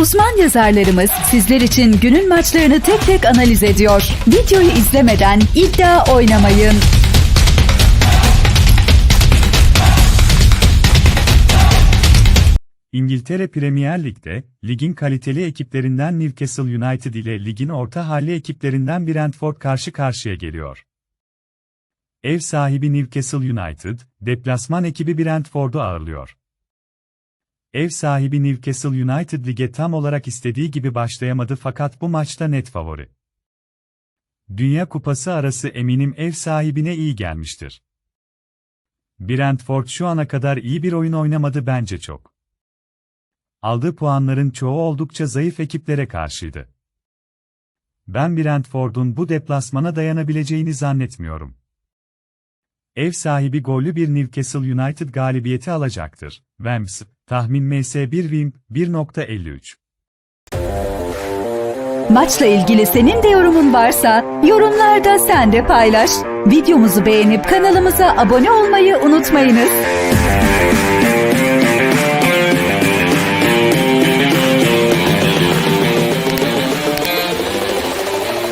Uzman yazarlarımız sizler için günün maçlarını tek tek analiz ediyor. Videoyu izlemeden iddia oynamayın. İngiltere Premier Lig'de, ligin kaliteli ekiplerinden Newcastle United ile ligin orta halli ekiplerinden Brentford karşı karşıya geliyor. Ev sahibi Newcastle United, deplasman ekibi Brentford'u ağırlıyor. Ev sahibi Newcastle United lige tam olarak istediği gibi başlayamadı fakat bu maçta net favori. Dünya Kupası arası eminim ev sahibine iyi gelmiştir. Brentford şu ana kadar iyi bir oyun oynamadı bence çok. Aldığı puanların çoğu oldukça zayıf ekiplere karşıydı. Ben Brentford'un bu deplasmana dayanabileceğini zannetmiyorum. Ev sahibi gollü bir Newcastle United galibiyeti alacaktır. Wemps, tahmin MS1 Wimp 1.53. Maçla ilgili senin de yorumun varsa yorumlarda sen de paylaş. Videomuzu beğenip kanalımıza abone olmayı unutmayınız.